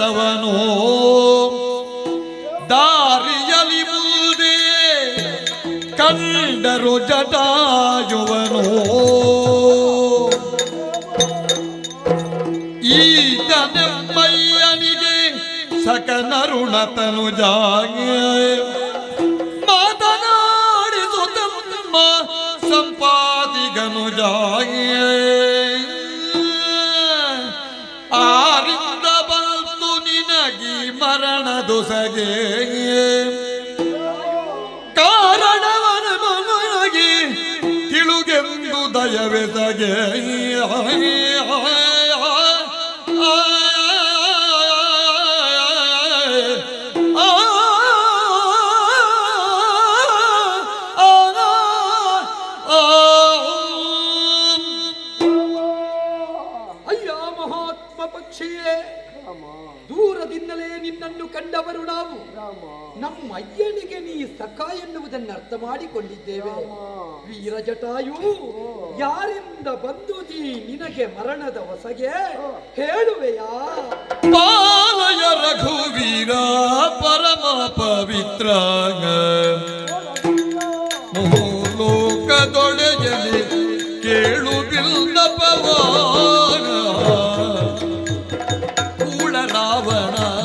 ನಡೆದವನು ದಾರಿಯಲಿ ಮುಂದೆ ಕಂಡರು ಜಟಾಯುವನು. ಈತನೆಮ್ಮಯ್ಯನಿಗೆ ಸಕನರುಣತನು ಜಾಗೆ. ಮಾತನಾಡಿದು ಸಂಪಾದಿಗನು ಜಾಗೆ. ಆರಿಂದ ಬಂತು ನಿನಗಿ ಮರಣದೊಸಗೆ ಕಾರಣವನ ಮನಗೆ ತಿಳುಗೆಂದು ದಯವೆಸಗೆ ಅಯ್ಯ ಮಹಾತ್ಮ ಪಕ್ಷಿಯೇ ದೂರದಿಂದಲೇ ನಿನ್ನನ್ನು ಕಂಡವರು ನಾವು. ನಮ್ಮ ಅಯ್ಯನಿಗೆ ನೀ ಸಖ ಎನ್ನುವುದನ್ನು ಅರ್ಥ ಮಾಡಿಕೊಂಡಿದ್ದೇವೆ. ವೀರ ಜಟಾಯು ಯಾರಿಂದ ಬಂದುದಿ ನಿನಗೆ ಮರಣದ ಹೊಸಗೆ ಹೇಳುವೆಯಾ? ಪಾಲಯ ರಘುವೀರ ಪರಮ ಪವಿತ್ರ ಲೋಕದೊಡೆಯಲಿ ಕೇಳು 对